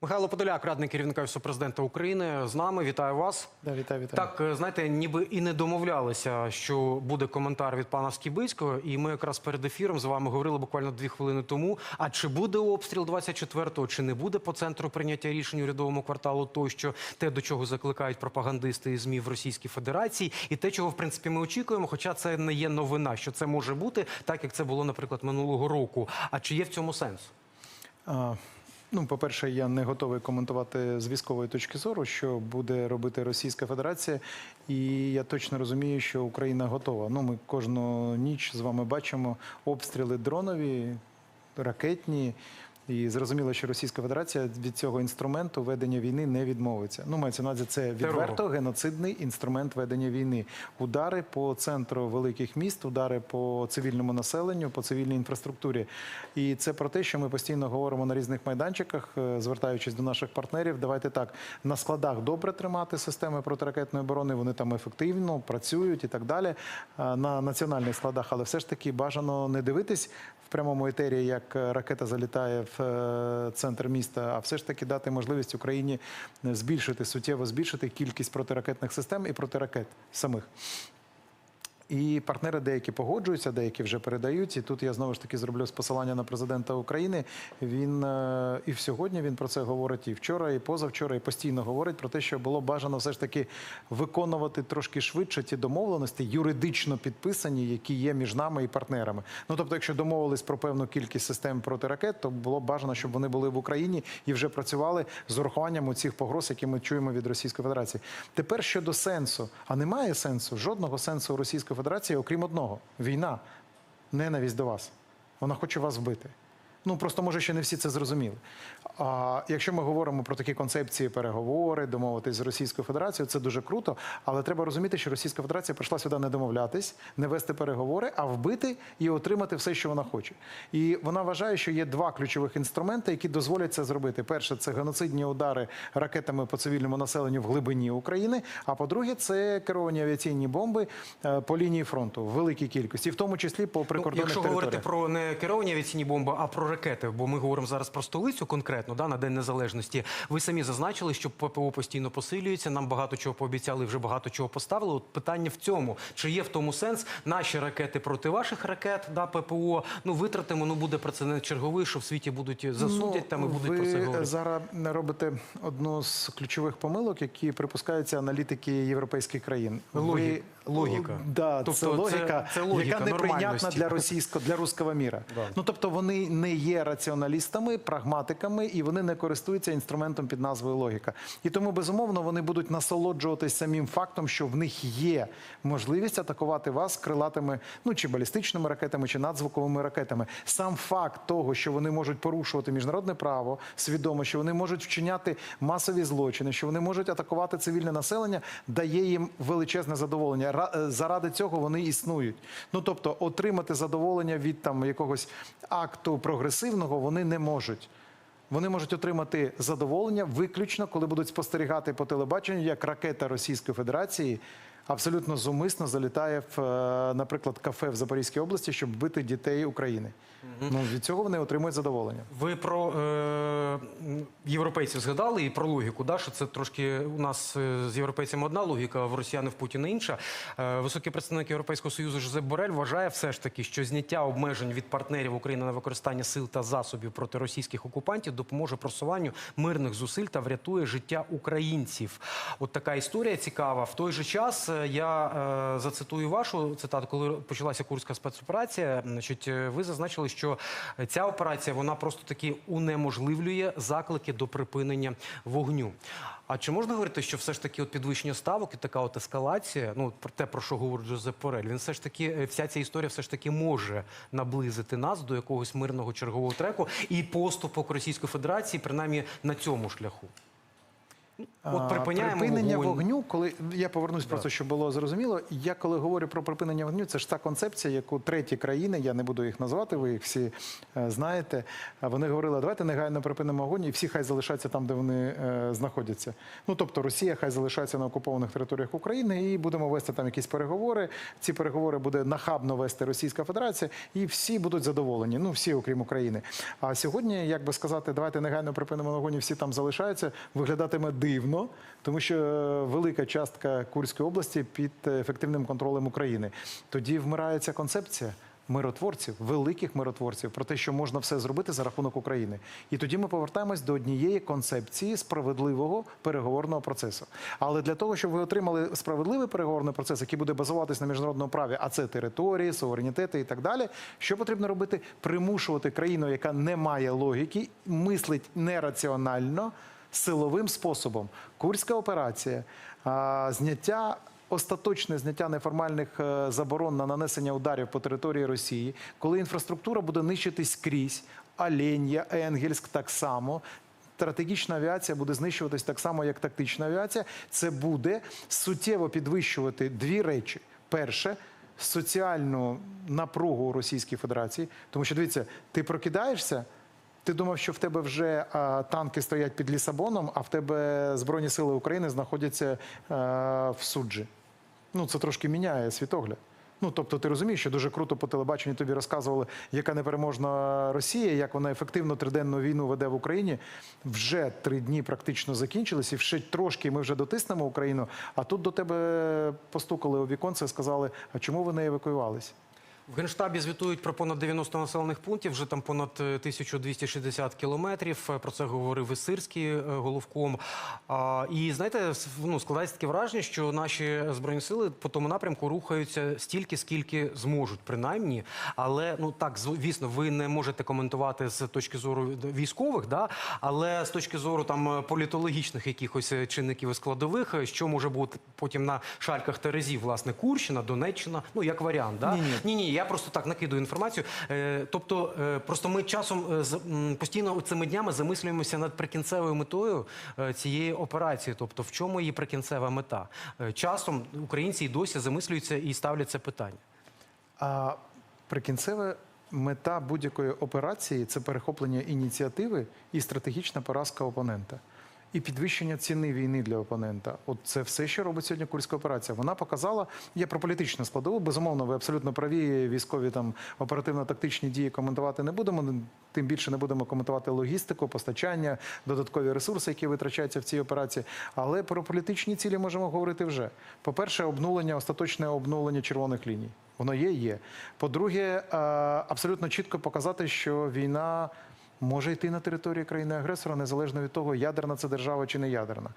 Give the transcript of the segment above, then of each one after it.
Михайло Подоляк, радник керівника Офісу президента України, з нами. Вітаю вас. Да, вітаю, вітаю. Так, е, знаєте, ніби і не домовлялися, що буде коментар від пана Скібицького, і ми якраз перед ефіром з вами говорили буквально дві хвилини тому. А чи буде обстріл 24-го, чи не буде по центру прийняття рішень урядовому кварталу тощо, те, до чого закликають пропагандисти і ЗМІ в Російській Федерації, і те, чого в принципі ми очікуємо, хоча це не є новина, що це може бути, так як це було, наприклад, минулого року. А чи є в цьому сенс? А, ну, по-перше, я не готовий коментувати з військової точки зору, що буде робити Російська Федерація, і я точно розумію, що Україна готова. Ну, ми кожну ніч з вами бачимо обстріли дронові, ракетні. І зрозуміло, що Російська Федерація від цього інструменту ведення війни не відмовиться. Ну, мається на увазі, це відверто геноцидний інструмент ведення війни. Удари по центру великих міст, удари по цивільному населенню, по цивільній інфраструктурі. І це про те, що ми постійно говоримо на різних майданчиках, е, звертаючись до наших партнерів. Давайте так на складах добре тримати системи протиракетної оборони. Вони там ефективно працюють і так далі. На національних складах, але все ж таки бажано не дивитись в прямому етері, як е, ракета залітає в е, центр міста, а все ж таки дати можливість Україні збільшити суттєво збільшити кількість протиракетних систем і протиракет самих. І партнери деякі погоджуються, деякі вже передають. І тут я знову ж таки зроблю з посилання на президента України. Він е, і сьогодні він про це говорить, і вчора, і позавчора, і постійно говорить про те, що було бажано все ж таки виконувати трошки швидше ті домовленості, юридично підписані, які є між нами і партнерами. Ну тобто, якщо домовились про певну кількість систем протиракет, то було бажано, щоб вони були в Україні і вже працювали з урахуванням цих погроз, які ми чуємо від Російської Федерації. Тепер щодо сенсу, а немає сенсу, жодного сенсу у Федерації, окрім одного: війна, ненависть до вас. Вона хоче вас вбити. Ну просто може ще не всі це зрозуміли. А якщо ми говоримо про такі концепції переговори, домовитись з Російською Федерацією, це дуже круто. Але треба розуміти, що Російська Федерація прийшла сюди не домовлятись, не вести переговори, а вбити і отримати все, що вона хоче. І вона вважає, що є два ключових інструменти, які дозволять це зробити. Перше, це геноцидні удари ракетами по цивільному населенню в глибині України. А по-друге, це керовані авіаційні бомби е, по лінії фронту в великій кількості, в тому числі по Ну, якщо територіях. говорити про не керовані авіаційні бомби, а про ракети, бо ми говоримо зараз про столицю конкретно, да, на День Незалежності. Ви самі зазначили, що ППО постійно посилюється. Нам багато чого пообіцяли, вже багато чого поставили. От питання в цьому: чи є в тому сенс наші ракети проти ваших ракет, да, ППО? Ну витратимо, ну буде прецедент черговий, що в світі будуть засудять там і будуть Ну, ви про це говорити. зараз робите одну з ключових помилок, які припускаються аналітики європейських країн. Логі- логіка. Да, Тобто це це- логіка, це логіка яка неприйнятна для російського для руського міра. Да. Ну тобто вони не є раціоналістами, прагматиками, і вони не користуються інструментом під назвою логіка. І тому безумовно вони будуть насолоджуватись самим фактом, що в них є можливість атакувати вас крилатими, ну чи балістичними ракетами, чи надзвуковими ракетами. Сам факт того, що вони можуть порушувати міжнародне право, свідомо, що вони можуть вчиняти масові злочини, що вони можуть атакувати цивільне населення, дає їм величезне задоволення. Е, Заради цього вони існують. Ну тобто, отримати задоволення від там якогось акту прогресивного вони не можуть. Вони можуть отримати задоволення виключно, коли будуть спостерігати по телебаченню, як ракета Російської Федерації абсолютно зумисно залітає в, е, наприклад, кафе в Запорізькій області, щоб бити дітей України. Ну від цього вони отримують задоволення. Ви про е, європейців згадали і про логіку, да, що це трошки у нас е, з європейцями одна логіка, а в росіяни в Путіна інша. Е, високий представник Європейського союзу Жозеп Борель вважає все ж таки, що зняття обмежень від партнерів України на використання сил та засобів проти російських окупантів допоможе просуванню мирних зусиль та врятує життя українців. От така історія цікава. В той же час е, я е, зацитую вашу цитату, коли почалася курська спецоперація. Значить, е, ви зазначили, що ця операція вона просто таки унеможливлює заклики до припинення вогню. А чи можна говорити, що все ж таки от підвищення ставок і така от ескалація, ну про те, про що говорить Жозеп Порель, він все ж таки е, вся ця історія все ж таки може наблизити нас до якогось мирного чергового треку і поступок Російської Федерації, принаймні на цьому шляху. От припиняємо припинення вогонь. вогню, коли я повернусь просто, щоб було зрозуміло. Я коли говорю про припинення вогню, це ж та концепція, яку треті країни, я не буду їх назвати, ви їх всі е, знаєте. Вони говорили, давайте негайно припинимо вогонь, і всі хай залишаться там, де вони е, знаходяться. Ну тобто Росія хай залишається на окупованих територіях України, і будемо вести там якісь переговори. Ці переговори буде нахабно вести Російська Федерація, і всі будуть задоволені. Ну всі, окрім України. А сьогодні, як би сказати, давайте негайно припинимо вогонь, і всі там залишаються, виглядатиме дивно, тому що е, велика частка Курської області під ефективним контролем України. Тоді вмирає ця концепція. Миротворців, великих миротворців, про те, що можна все зробити за рахунок України, і тоді ми повертаємось до однієї концепції справедливого переговорного процесу. Але для того, щоб ви отримали справедливий переговорний процес, який буде базуватись на міжнародному праві, а це території, суверенітети і так далі, що потрібно робити? Примушувати країну, яка не має логіки, мислить нераціонально, силовим способом. Курська операція, зняття. Остаточне зняття неформальних е, заборон на нанесення ударів по території Росії, коли інфраструктура буде нищитись скрізь, Оленя, Енгельськ так само. Стратегічна авіація буде знищуватись так само, як тактична авіація. Це буде суттєво підвищувати дві речі: перше соціальну напругу у Російській Федерації, тому що дивіться, ти прокидаєшся. Ти думав, що в тебе вже а, танки стоять під Лісабоном, а в тебе Збройні Сили України знаходяться а, в суджі. Ну, це трошки міняє світогляд. Ну, тобто, ти розумієш, що дуже круто по телебаченню тобі розказували, яка непереможна Росія, як вона ефективно триденну війну веде в Україні. Вже три дні практично закінчились, і ще трошки ми вже дотиснемо Україну. А тут до тебе постукали у віконце і сказали: а чому ви не евакуювались? В Генштабі звітують про понад 90 населених пунктів, вже там понад е, 1260 кілометрів. Е, Про це говорив Висирський е, головком. І знаєте, ну, складається таке враження, що наші збройні сили по тому напрямку рухаються стільки, скільки зможуть, принаймні. Але ну так, звісно, ви не можете коментувати з точки зору військових, да? але з точки зору там е, політологічних якихось е, чинників і складових, е, що може бути потім на шальках Терезів, власне, Курщина, Донеччина, ну як варіант. Да? Ні-ні. Ні, ні, я просто так накидую інформацію. Е, тобто, е, просто ми часом е, постійно цими днями замислюємося над прикінцевою метою цієї операції. Тобто, в чому її прикінцева мета? Часом українці і досі замислюються і ставлять це питання. А прикінцева мета будь-якої операції це перехоплення ініціативи і стратегічна поразка опонента. І підвищення ціни війни для опонента. От це все, що робить сьогодні курська операція. Вона показала, я про політичну складову. Безумовно, ви абсолютно праві. Військові там оперативно-тактичні дії коментувати не будемо. Тим більше не будемо коментувати логістику, постачання, додаткові ресурси, які витрачаються в цій операції. Але про політичні цілі можемо говорити вже. По-перше, обнулення, остаточне обнулення червоних ліній. Воно є, є. По-друге, е, абсолютно чітко показати, що війна може йти на території країни-агресора, незалежно від того, ядерна це держава чи не ядерна.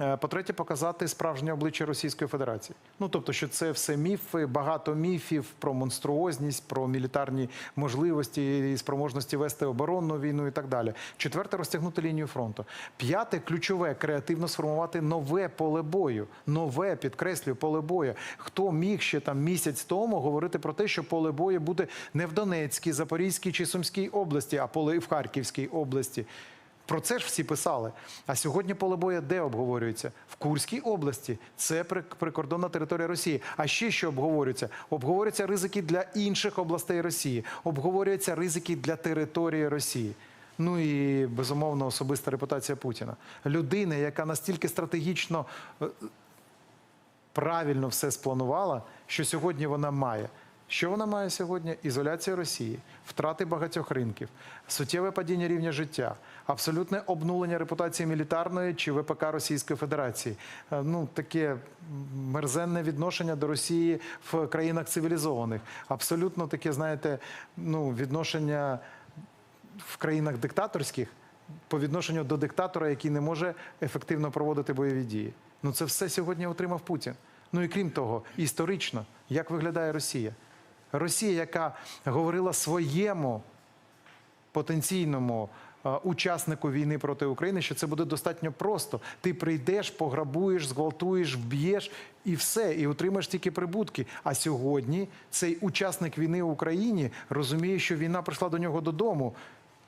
Е, По-третє, показати справжнє обличчя Російської Федерації. Ну тобто, що це все міфи, багато міфів про монструозність, про мілітарні можливості і спроможності вести оборонну війну і так далі. Четверте, розтягнути лінію фронту. П'яте, ключове креативно сформувати нове поле бою. Нове, підкреслюю, поле бою. Хто міг ще там місяць тому говорити про те, що поле бою буде не в Донецькій, Запорізькій чи Сумській області, а поле в Харківській області. Про це ж всі писали. А сьогодні поле бою де обговорюється? В Курській області. Це прикордонна територія Росії. А ще що обговорюється? Обговорюються ризики для інших областей Росії, обговорюються ризики для території Росії. Ну і безумовно особиста репутація Путіна. Людина, яка настільки стратегічно е, правильно все спланувала, що сьогодні вона має. Що вона має сьогодні? Ізоляція Росії, втрати багатьох ринків, суттєве падіння рівня життя, абсолютне обнулення репутації мілітарної чи ВПК Російської Федерації. Е, Ну таке мерзенне відношення до Росії в країнах цивілізованих. Абсолютно таке, знаєте, ну відношення в країнах диктаторських по відношенню до диктатора, який не може ефективно проводити бойові дії. Ну це все сьогодні отримав Путін. Ну і крім того, історично, як виглядає Росія? Росія, яка говорила своєму потенційному е, учаснику війни проти України, що це буде достатньо просто. Ти прийдеш, пограбуєш, зґвалтуєш, вб'єш і все, і отримаєш тільки прибутки. А сьогодні цей учасник війни в Україні розуміє, що війна прийшла до нього додому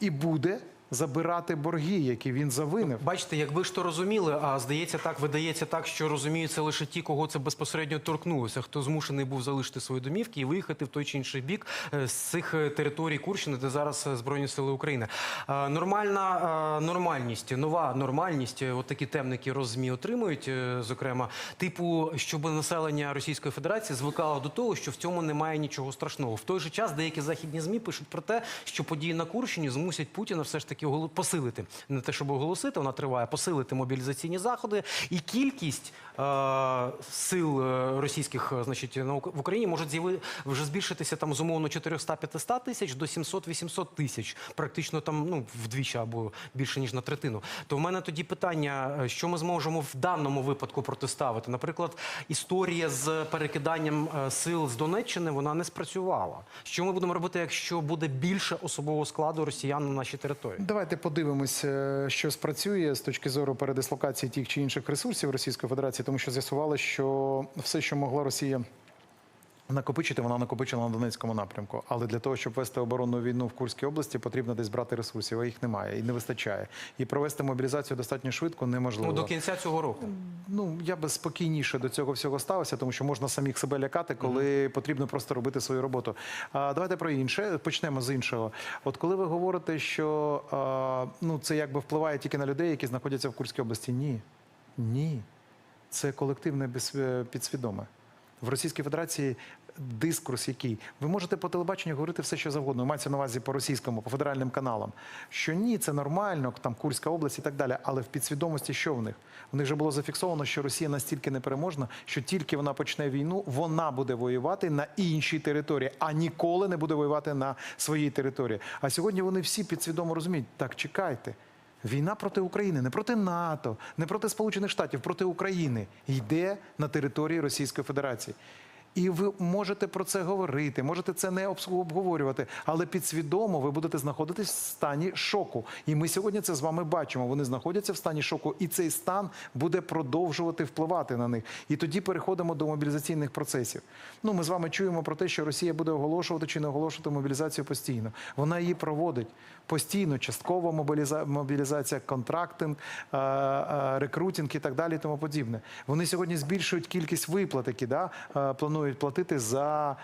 і буде забирати борги, які він завинив. Бачите, якби ж то розуміли, а здається так, видається так, що розуміють це лише ті, кого це безпосередньо торкнулося, хто змушений був залишити свої домівки і виїхати в той чи інший бік е, з цих е, територій Курщини, де зараз е, Збройні Сили України. Нормальна нормальність, нова нормальність, от такі темники роззмі отримують, зокрема, типу, щоб населення Російської Федерації звикало до того, що в цьому немає нічого страшного. В той же час деякі західні змі пишуть про те, що події на Курщині змусять Путіна все ж таки оголо- посилити не те, щоб оголосити, вона триває, посилити мобілізаційні заходи, і кількість е, сил е, російських, е, значить, на в Україні може вже збільшитися там з умовно 400-500 тисяч до 700-800 тисяч, практично там ну вдвічі або більше ніж на третину. То в мене тоді питання, е, що ми зможемо в даному випадку протиставити? Наприклад, історія з перекиданням сил з Донеччини вона не спрацювала. Що ми будемо робити, якщо буде більше особового складу росіян на нашій території? Давайте подивимось, е, що спрацює з точки зору передислокації тих чи інших ресурсів Російської Федерації, тому що з'ясували, що все, що могла Росія накопичити, вона накопичила на Донецькому напрямку. Але для того, щоб вести оборонну війну в Курській області, потрібно десь брати ресурсів, а їх немає і не вистачає. І провести мобілізацію достатньо швидко неможливо. Ну до кінця цього року. Ну я би спокійніше до цього всього ставився, тому що можна самих себе лякати, коли потрібно просто робити свою роботу. А давайте про інше. Почнемо з іншого. От коли ви говорите, що а, ну це якби впливає тільки на людей, які знаходяться в Курській області, ні. Ні. Це колективне підсвідоме. В Російській Федерації дискурс, який ви можете по телебаченню говорити все, що завгодно. Мається на увазі по російському, по федеральним каналам. Що ні, це нормально, там Курська область і так далі. Але в підсвідомості, що в них? У них вже було зафіксовано, що Росія настільки непереможна, що тільки вона почне війну, вона буде воювати на іншій території, а ніколи не буде воювати на своїй території. А сьогодні вони всі підсвідомо розуміють, так чекайте. Війна проти України, не проти НАТО, не проти Сполучених Штатів, проти України йде на території Російської Федерації. І ви можете про це говорити, можете це не обговорювати, але підсвідомо ви будете знаходитись в стані шоку. І ми сьогодні це з вами бачимо. Вони знаходяться в стані шоку, і цей стан буде продовжувати впливати на них. І тоді переходимо до мобілізаційних процесів. Ну, ми з вами чуємо про те, що Росія буде оголошувати чи не оголошувати мобілізацію постійно. Вона її проводить постійно, часткова мобіліза- мобілізація, контрактинг, е, е, рекрутинг і так далі, і тому подібне. Вони сьогодні збільшують кількість виплат, які да, е, планують платити за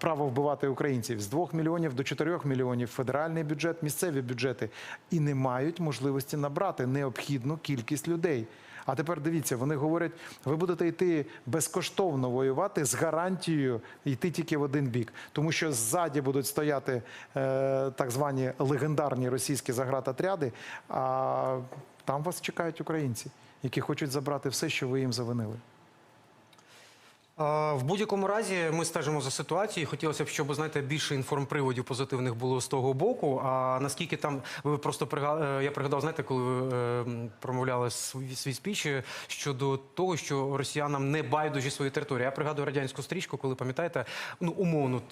право вбивати українців з 2 мільйонів до 4 мільйонів. Федеральний бюджет, місцеві бюджети і не мають можливості набрати необхідну кількість людей. А тепер дивіться, вони говорять, ви будете йти безкоштовно воювати з гарантією йти тільки в один бік, тому що ззаді будуть стояти е, так звані легендарні російські загратотряди, а там вас чекають українці, які хочуть забрати все, що ви їм завинили. В будь-якому разі ми стежимо за ситуацією. Хотілося б, щоб знаєте, більше інформприводів позитивних було з того боку. А наскільки там ви просто е, я пригадав, знаєте, коли ви е, промовляли свій, свій спіч е, щодо того, що росіянам не байдужі свої території. Я пригадую радянську стрічку, коли пам'ятаєте, ну умовно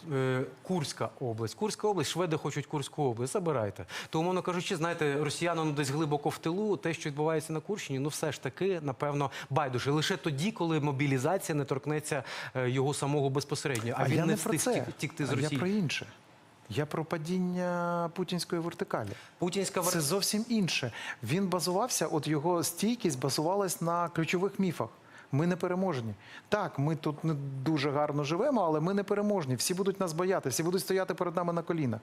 Курська область. Курська область, шведи хочуть Курську область. Забирайте. То умовно кажучи, знаєте, росіянам десь глибоко в тилу, те, що відбувається на Курщині, ну все ж таки, напевно, байдуже. Лише тоді, коли мобілізація не торкнеться е, його самого безпосередньо, а, він я не встиг втікти з а Росії. Я про інше. Я про падіння путінської вертикалі. Путінська вер- Це зовсім інше. Він базувався, от його стійкість базувалась на ключових міфах. Ми не переможні. Так, ми тут не дуже гарно живемо, але ми не переможні. Всі будуть нас бояти, всі будуть стояти перед нами на колінах.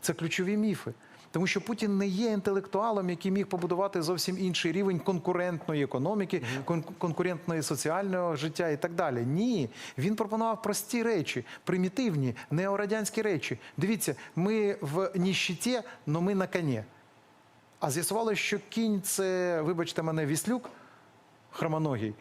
Це ключові міфи. Тому що Путін не є інтелектуалом, який міг побудувати зовсім інший рівень конкурентної економіки, конкурентної соціального життя і так далі. Ні, він пропонував прості речі, примітивні, неорадянські речі. Дивіться, ми в ніщиті, але ми на коні. А з'ясувалося, що кінь це, вибачте мене, віслюк хромоногий,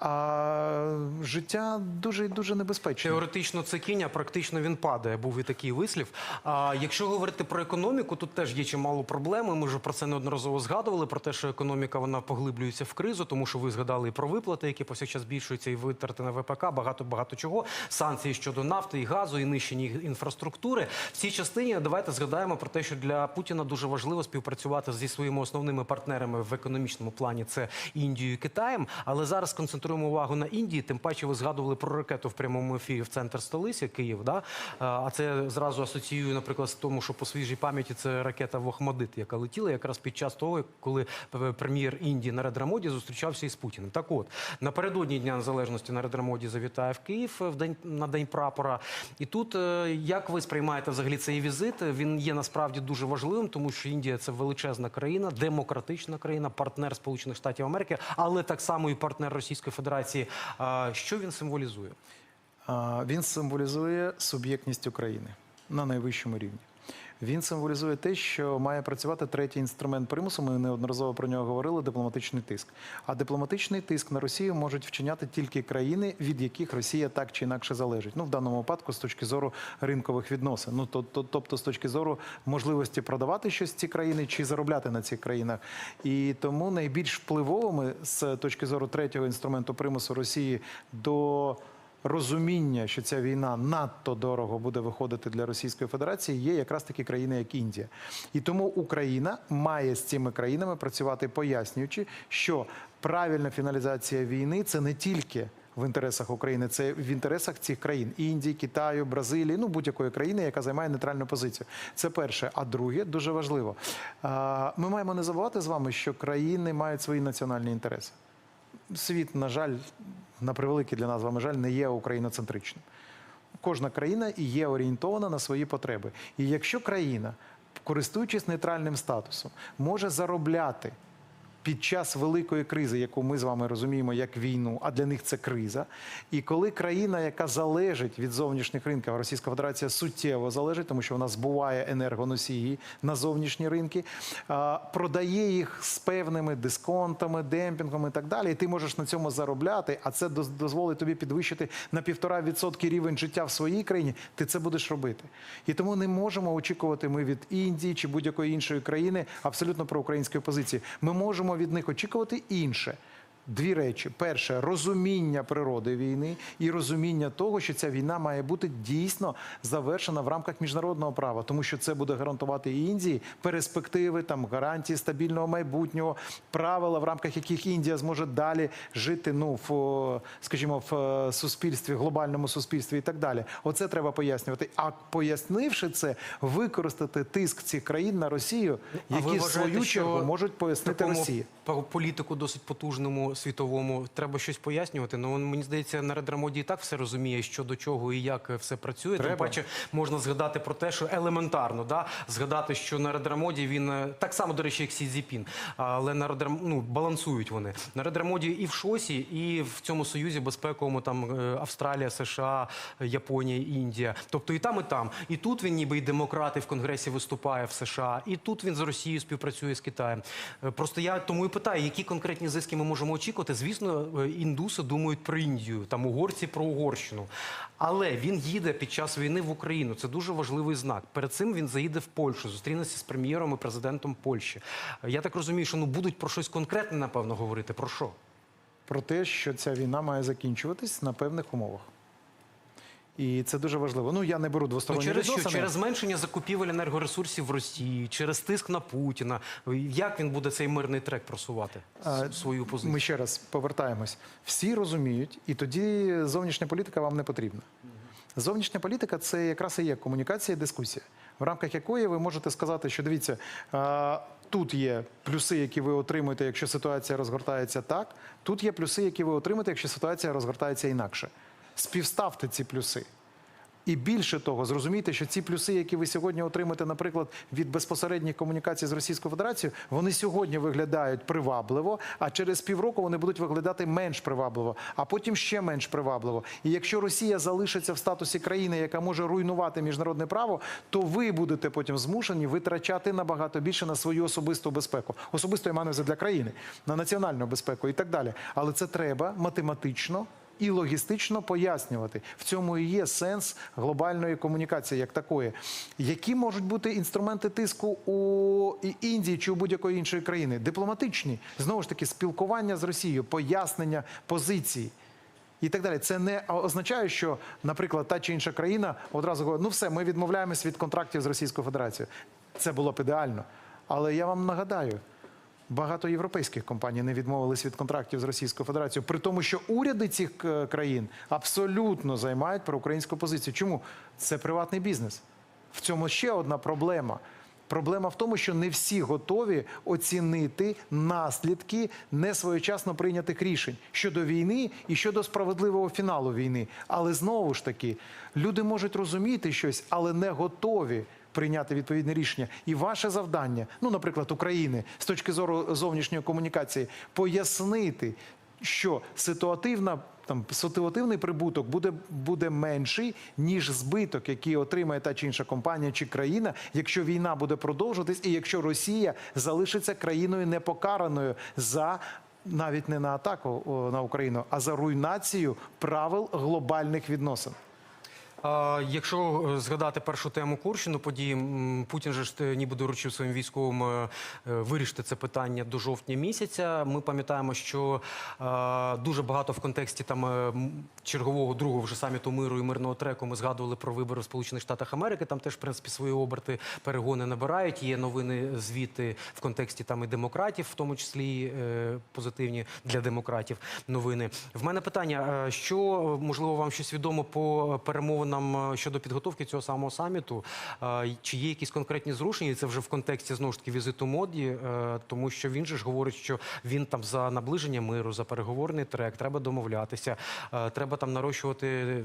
а життя дуже і дуже небезпечне. Теоретично це кінь, а практично він падає. Був і такий вислів. А якщо говорити про економіку, тут теж є чимало проблем. Ми вже про це неодноразово згадували. Про те, що економіка вона поглиблюється в кризу, тому що ви згадали і про виплати, які повсякчас збільшуються, і витрати на ВПК, багато багато чого. Санкції щодо нафти і газу, і нищення інфраструктури. В цій частині давайте згадаємо про те, що для Путіна дуже важливо співпрацювати зі своїми основними партнерами в економічному плані. Це Індією і Китаєм. Але зараз концентруємо сконцентруємо увагу на Індії. Тим паче ви згадували про ракету в прямому ефірі в центр столиці Київ. Да? А, це зразу асоціюю, наприклад, з тому, що по свіжій пам'яті це ракета в Охмадит, яка летіла якраз під час того, коли прем'єр Індії Наредра Моді зустрічався із Путіним. Так от напередодні Дня Незалежності Наредра Моді завітає в Київ в день на день прапора. І тут е, як ви сприймаєте взагалі цей візит? Він є насправді дуже важливим, тому що Індія це величезна країна, демократична країна, партнер Сполучених Штатів Америки, але так само і партнер Російської Федерації. А Що він символізує? Він символізує суб'єктність України на найвищому рівні. Він символізує те, що має працювати третій інструмент примусу. Ми неодноразово про нього говорили дипломатичний тиск. А дипломатичний тиск на Росію можуть вчиняти тільки країни, від яких Росія так чи інакше залежить. Ну в даному випадку з точки зору ринкових відносин. Ну то, то, тобто з точки зору можливості продавати щось ці країни чи заробляти на цих країнах. І тому найбільш впливовими з точки зору третього інструменту примусу Росії до розуміння, що ця війна надто дорого буде виходити для Російської Федерації, є якраз такі країни, як Індія. І тому Україна має з цими країнами працювати, пояснюючи, що правильна фіналізація війни це не тільки. В інтересах України це в інтересах цих країн Індії, Китаю, Бразилії, ну будь-якої країни, яка займає нейтральну позицію. Це перше. А друге, дуже важливо. Ми маємо не забувати з вами, що країни мають свої національні інтереси світ, на жаль, на превеликий для нас вами жаль, не є україноцентричним. Кожна країна і є орієнтована на свої потреби. І якщо країна, користуючись нейтральним статусом, може заробляти під час великої кризи, яку ми з вами розуміємо як війну, а для них це криза. І коли країна, яка залежить від зовнішніх ринків, Російська Федерація суттєво залежить, тому що вона збуває енергоносії на зовнішні ринки, продає їх з певними дисконтами, демпінгом і так далі. І ти можеш на цьому заробляти, а це дозволить тобі підвищити на півтора відсотки рівень життя в своїй країні. Ти це будеш робити. І тому не можемо очікувати ми від Індії чи будь-якої іншої країни абсолютно проукраїнської позиції. Ми можемо від них очікувати інше. Дві речі: перше розуміння природи війни і розуміння того, що ця війна має бути дійсно завершена в рамках міжнародного права, тому що це буде гарантувати і Індії перспективи, там гарантії стабільного майбутнього, правила, в рамках яких Індія зможе далі жити. Ну в скажімо, в е, суспільстві, глобальному суспільстві і так далі. Оце треба пояснювати. А пояснивши це, використати тиск цих країн на Росію, які в свою чергу можуть пояснити такому Росії. По- політику досить потужному світовому треба щось пояснювати. Ну мені здається, Наредра Моді і так все розуміє, що до чого і як все працює. Тим Треба. паче можна згадати про те, що елементарно да згадати, що Наредра Моді він е, так само, до речі, як Сі Цзіпін, але Наредра ну балансують вони. Наредра Моді і в ШОСі, і в цьому союзі безпековому там е, Австралія, США, Японія, Індія. Тобто і там, і там. І тут він ніби і демократ, і в Конгресі виступає в США, і тут він з Росією співпрацює з Китаєм. Е, Просто я тому і питаю, які конкретні зиски ми можемо очікувати. Звісно, е, індуси думають про Індію, там угорці про Угорщину. Але він їде під час війни в Україну. Це дуже важливий знак. Перед цим він заїде в Польщу, зустрінеться з прем'єром і президентом Польщі. Е, Я так розумію, що ну будуть про щось конкретне, напевно, говорити. Про що? про те, що ця війна має закінчуватись на певних умовах. І це дуже важливо. Ну я не беру Ну, двосторонні через що? Через зменшення закупівель енергоресурсів в Росії, через тиск на Путіна. Як він буде цей мирний трек просувати? А, Свою позицію? Ми ще раз повертаємось. Всі розуміють, і тоді зовнішня політика вам не потрібна. Зовнішня політика це якраз і є комунікація, і дискусія, в рамках якої ви можете сказати, що дивіться, тут є плюси, які ви отримуєте, якщо ситуація розгортається так. Тут є плюси, які ви отримаєте, якщо ситуація розгортається інакше. Співставте ці плюси. І більше того, зрозумійте, що ці плюси, які ви сьогодні отримаєте, наприклад, від безпосередніх комунікацій з Російською Федерацією, вони сьогодні виглядають привабливо, а через півроку вони будуть виглядати менш привабливо, а потім ще менш привабливо. І якщо Росія залишиться в статусі країни, яка може руйнувати міжнародне право, то ви будете потім змушені витрачати набагато більше на свою особисту безпеку. Особисто я маю увазі для країни, на національну безпеку і так далі. Але це треба математично і логістично пояснювати. В цьому і є сенс глобальної комунікації як такої. Які можуть бути інструменти тиску у Індії чи у будь-якої іншої країни? Дипломатичні, знову ж таки, спілкування з Росією, пояснення позицій. І так далі, це не означає, що, наприклад, та чи інша країна одразу говорить, ну все, ми відмовляємось від контрактів з Російською Федерацією. Це було б ідеально. Але я вам нагадаю, Багато європейських компаній не відмовились від контрактів з Російською Федерацією, при тому, що уряди цих е, країн абсолютно займають проукраїнську позицію. Чому це приватний бізнес? В цьому ще одна проблема. Проблема в тому, що не всі готові оцінити наслідки несвоєчасно прийнятих рішень щодо війни і щодо справедливого фіналу війни. Але знову ж таки, люди можуть розуміти щось, але не готові прийняти відповідне рішення. І ваше завдання, ну, наприклад, України з точки зору зовнішньої комунікації, пояснити, що ситуативна там ситуативний прибуток буде, буде менший, ніж збиток, який отримає та чи інша компанія чи країна, якщо війна буде продовжуватись, і якщо Росія залишиться країною непокараною за. Навіть не на атаку на Україну, а за руйнацію правил глобальних відносин. Якщо е, згадати першу тему Курщину, події Путін же ж е, ніби доручив своїм військовим е, вирішити це питання до жовтня місяця. Ми пам'ятаємо, що дуже багато в контексті там чергового другого вже саміту миру і мирного треку ми згадували про вибори в Сполучених Штатах Америки. Там теж в принципі свої оберти перегони набирають. Є новини звіти в контексті там і демократів, в тому числі позитивні для демократів новини. В мене питання: що можливо вам щось відомо по перемовинам е, щодо підготовки цього самого саміту? Е, Чи є якісь конкретні зрушення? Це вже в контексті знову ж таки візиту моді, е, тому що він же ж говорить, що він там за наближення миру, за переговорний трек, треба домовлятися, треба там нарощувати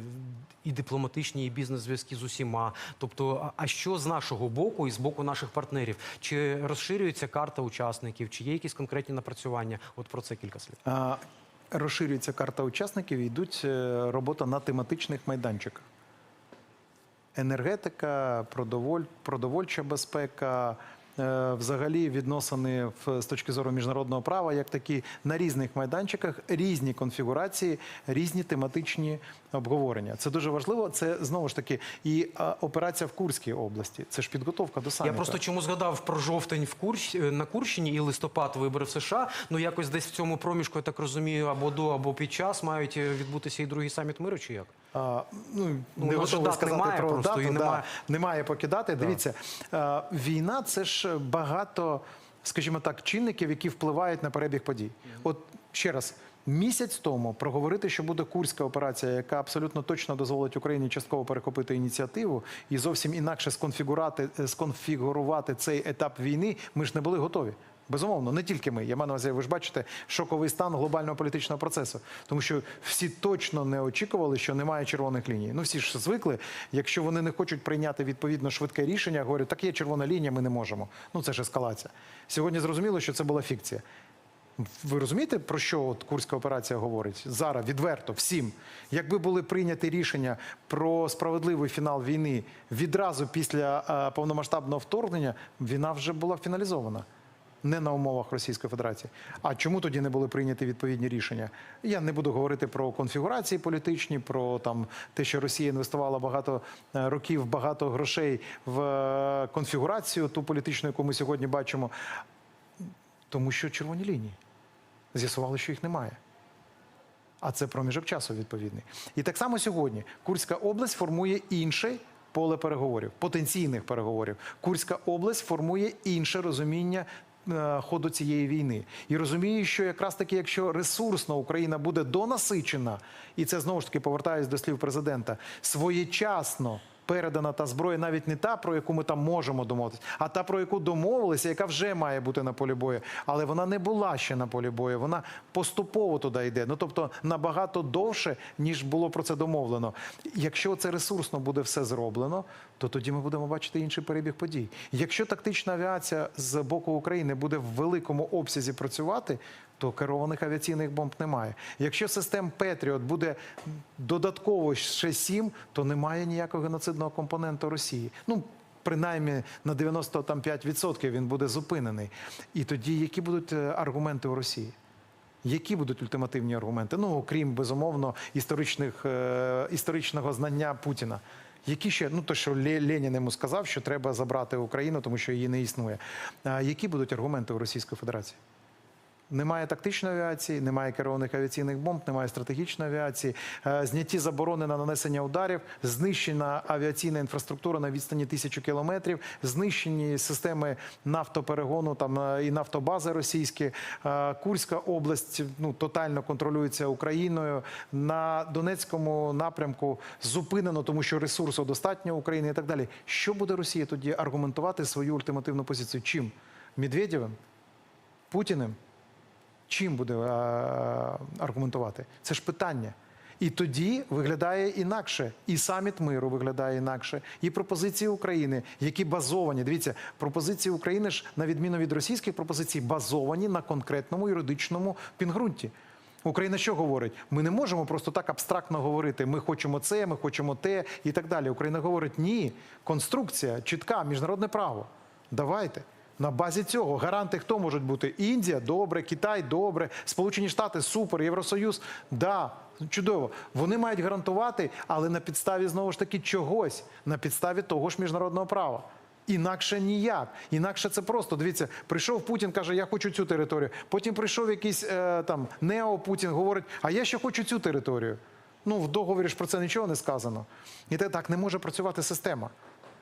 і дипломатичні, і бізнес-зв'язки з усіма. Тобто, а- що з нашого боку і з боку наших партнерів? Чи розширюється карта учасників, чи є якісь конкретні напрацювання? От про це кілька слів. Розширюється карта учасників, йдуть робота на тематичних майданчиках. Енергетика, продоволь, продовольча безпека, е, взагалі відносини з точки зору міжнародного права, як такі на різних майданчиках, різні конфігурації, різні тематичні обговорення. Це дуже важливо. Це знову ж таки і а, операція в Курській області. Це ж підготовка до саміту. Я просто чому згадав про жовтень в Курщ... е, на Курщині і листопад вибори в США. Ну якось десь в цьому проміжку, я так розумію, або до, або під час мають е, відбутися і другий саміт миру, чи як? А, ну, Ну, не у готовий сказати немає про просто, дату, і да, немає. немає покидати. Дивіться, а, війна це ж багато, скажімо так, чинників, які впливають на перебіг подій. От ще раз. Місяць тому проговорити, що буде курська операція, яка абсолютно точно дозволить Україні частково перехопити ініціативу і зовсім інакше сконфігурувати, е, сконфігурувати цей етап війни. Ми ж не були готові. Безумовно, не тільки ми. Я маю на увазі, ви ж бачите шоковий стан глобального політичного процесу, тому що всі точно не очікували, що немає червоних ліній. Ну всі ж звикли. Якщо вони не хочуть прийняти відповідно швидке рішення, говорять, так є червона лінія, ми не можемо. Ну це ж ескалація. Сьогодні зрозуміло, що це була фікція. Ви розумієте, про що от Курська операція говорить? Зараз відверто всім. Якби були прийняті рішення про справедливий фінал війни відразу після е, повномасштабного вторгнення, війна вже була фіналізована. Не на умовах Російської Федерації. А чому тоді не були прийняті відповідні рішення? Я не буду говорити про конфігурації політичні, про там те, що Росія інвестувала багато е, років, багато грошей в е, конфігурацію ту політичну, яку ми сьогодні бачимо. Тому що червоні лінії. З'ясували, що їх немає. А це проміжок часу відповідний. І так само сьогодні Курська область формує інше поле переговорів, потенційних переговорів. Курська область формує інше розуміння. е, Ходу цієї війни і розуміє, що якраз таки, якщо ресурсно Україна буде донасичена, і це знову ж таки повертаюсь до слів президента, своєчасно передана та зброя, навіть не та, про яку ми там можемо домовитися, а та, про яку домовилися, яка вже має бути на полі бою. Але вона не була ще на полі бою. Вона поступово туди йде. Ну тобто набагато довше, ніж було про це домовлено. Якщо це ресурсно буде все зроблено, то тоді ми будемо бачити інший перебіг подій. Якщо тактична авіація з боку України буде в великому обсязі працювати, то керованих авіаційних бомб немає. Якщо систем Петріот буде додатково ще сім, то немає ніякого геноцидного компоненту Росії. Ну принаймні на 95% він буде зупинений. І тоді які будуть е, аргументи у Росії? Які будуть ультимативні аргументи? Ну, окрім безумовно історичних, е, історичного знання Путіна. Які ще, ну то, що Ле- Ленін йому сказав, що треба забрати Україну, тому що її не існує. Які будуть аргументи у Російської Федерації? Немає тактичної авіації, немає керованих авіаційних бомб, немає стратегічної авіації, е, зняті заборони на нанесення ударів, знищена авіаційна інфраструктура на відстані тисячу кілометрів, знищені системи нафтоперегону там е, і нафтобази російські. Е, Курська область ну тотально контролюється Україною. На Донецькому напрямку зупинено, тому що ресурсу достатньо України і так далі. Що буде Росія тоді аргументувати свою ультимативну позицію? Чим? Медведєвим? Путіним? Чим буде е, аргументувати? Це ж питання. І тоді виглядає інакше, і саміт миру виглядає інакше, і пропозиції України, які базовані. Дивіться, пропозиції України ж на відміну від російських пропозицій, базовані на конкретному юридичному пінгрунті. Україна що говорить? Ми не можемо просто так абстрактно говорити. Ми хочемо це, ми хочемо те і так далі. Україна говорить: ні, конструкція, чітка, міжнародне право. Давайте. На базі цього гаранти хто можуть бути? Індія, добре, Китай, добре, Сполучені Штати, супер, Євросоюз, да, чудово. Вони мають гарантувати, але на підставі знову ж таки чогось, на підставі того ж міжнародного права. Інакше ніяк. Інакше це просто. Дивіться, прийшов Путін, каже, я хочу цю територію. Потім прийшов якийсь е, там Нео Путін, говорить, а я ще хочу цю територію. Ну, в договорі ж про це нічого не сказано. І те так не може працювати система.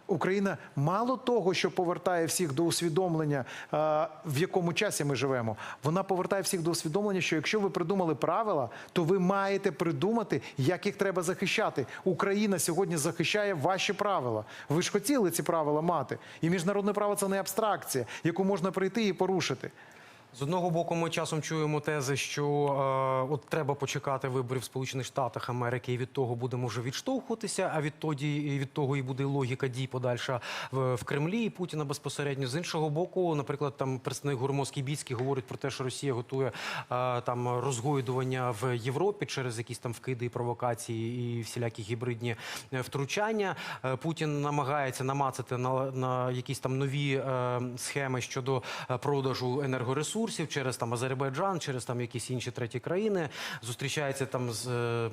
Україна мало того, що повертає всіх до усвідомлення, е, в якому часі ми живемо. Вона повертає всіх до усвідомлення, що якщо ви придумали правила, то ви маєте придумати, як їх треба захищати. Україна сьогодні захищає ваші правила. Ви ж хотіли ці правила мати. І міжнародне право це не абстракція, яку можна прийти і порушити. З одного боку, ми часом чуємо тези, що е, от треба почекати виборів в Сполучених Штатах Америки, і від того будемо вже відштовхуватися. А відтоді і від того і буде логіка дій подальша в, в Кремлі і Путіна безпосередньо. З іншого боку, наприклад, там представник Гурмовський Біцький говорить про те, що Росія готує е, там розгойдування в Європі через якісь там вкиди і провокації і всілякі гібридні е, втручання. Е, Путін намагається намацати на, на якісь там нові е, схеми щодо е, продажу енергоресурсів через там Азербайджан, через там якісь інші треті країни. Зустрічається там з. е,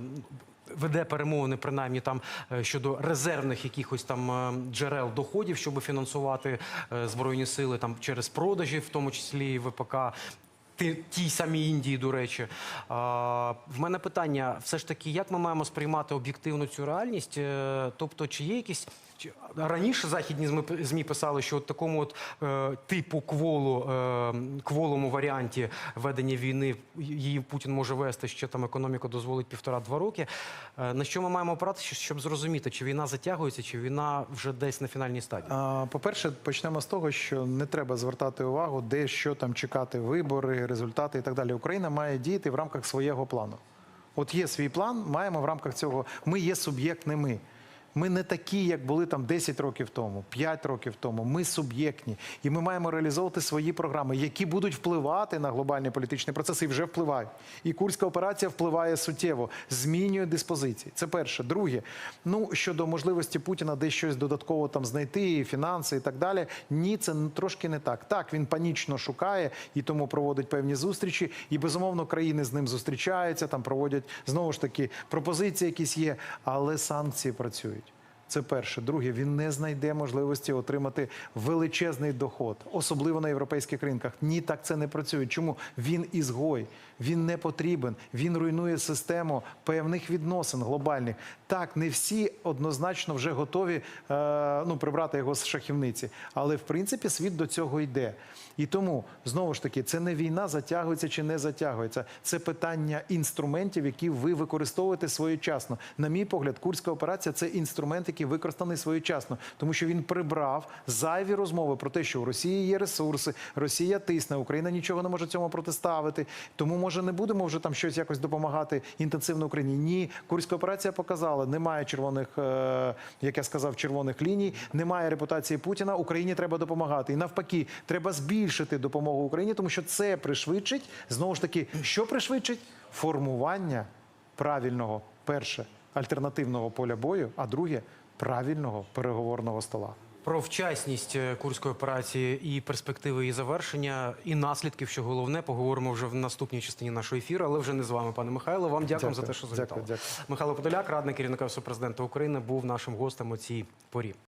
Веде перемовини принаймні там е, щодо резервних якихось там е, джерел доходів, щоб фінансувати збройні сили там через продажі, в тому числі і ВПК. Тій самій Індії, до речі, в мене питання: все ж таки, як ми маємо сприймати об'єктивно цю реальність? Е, Тобто, чи є якісь раніше західні ЗМІ, писали, що от такому от е, типу кволу, е, кволому варіанті ведення війни її Путін може вести ще там економіка дозволить півтора-два роки. Е, на що ми маємо опиратися, щоб зрозуміти, чи війна затягується, чи війна вже десь на фінальній стадії? По-перше, почнемо з того, що не треба звертати увагу, де що там чекати, вибори, результати і так далі. Україна має діяти в рамках свого плану. От є свій план, маємо в рамках цього. Ми є суб'єктними. Ми не такі, як були там 10 років тому, 5 років тому. Ми суб'єктні, і ми маємо реалізовувати свої програми, які будуть впливати на глобальні політичні процеси і вже впливають. І курська операція впливає суттєво, змінює диспозиції. Це перше. Друге, ну щодо можливості Путіна десь щось додатково там знайти, фінанси і так далі. Ні, це трошки не так. Так, він панічно шукає і тому проводить певні зустрічі. І безумовно країни з ним зустрічаються, там проводять знову ж таки пропозиції, якісь є, але санкції працюють. Це перше. Друге, він не знайде можливості отримати величезний доход, особливо на європейських ринках. Ні, так це не працює. Чому він ізгой? Він не потрібен. Він руйнує систему певних відносин глобальних. Так, не всі однозначно вже готові е, ну, прибрати його з шахівниці, але в принципі світ до цього йде. І тому знову ж таки, це не війна затягується чи не затягується. Це питання інструментів, які ви використовуєте своєчасно. На мій погляд, курська операція це інструмент, який використаний своєчасно, тому що він прибрав зайві розмови про те, що у Росії є ресурси, Росія тисне, Україна нічого не може цьому протиставити. Тому може не будемо вже там щось якось допомагати інтенсивно Україні. Ні, курська операція показала, немає червоних, е, як я сказав, червоних ліній, немає репутації Путіна. Україні треба допомагати. І навпаки, треба збільшити допомогу Україні, тому що це пришвидшить знову ж таки, що пришвидшить формування правильного перше альтернативного поля бою, а друге правильного переговорного стола. Про вчасність е, курської операції і перспективи її завершення, і наслідків, що головне, поговоримо вже в наступній частині нашого ефіру, але вже не з вами, пане Михайло. Вам дякуємо за те, що завітали. Дякую, дякую. Михайло Подоляк, радник керівника президента України, був нашим гостем у цій порі.